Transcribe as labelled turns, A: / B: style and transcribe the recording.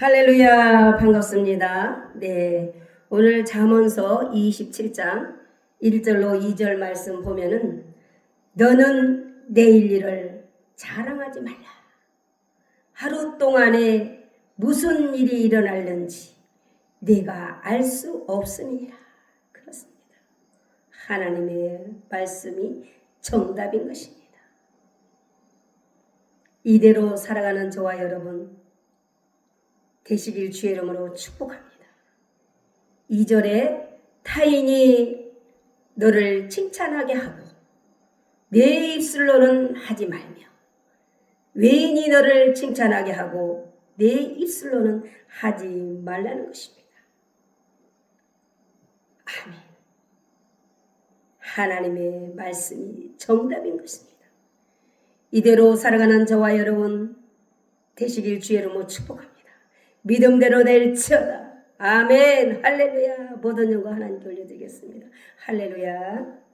A: 할렐루야 반갑습니다. 네 오늘 잠언서 27장 1절로 2절 말씀 보면은 너는 내일 일을 자랑하지 말라. 하루 동안에 무슨 일이 일어날는지 네가 알 수 없음이라. 그렇습니다. 하나님의 말씀이 정답인 것입니다. 이대로 살아가는 저와 여러분 되시길 주의 이름으로 축복합니다. 2절에 타인이 너를 칭찬하게 하고 내 입술로는 하지 말며 외인이 너를 칭찬하게 하고 내 입술로는 하지 말라는 것입니다. 아멘. 하나님의 말씀이 정답인 것입니다. 이대로 살아가는 저와 여러분 되시길 주의 이름으로 축복합니다. 믿음대로 될지어다. 아멘. 할렐루야. 모든 영광 하나님께 올려드리겠습니다. 할렐루야.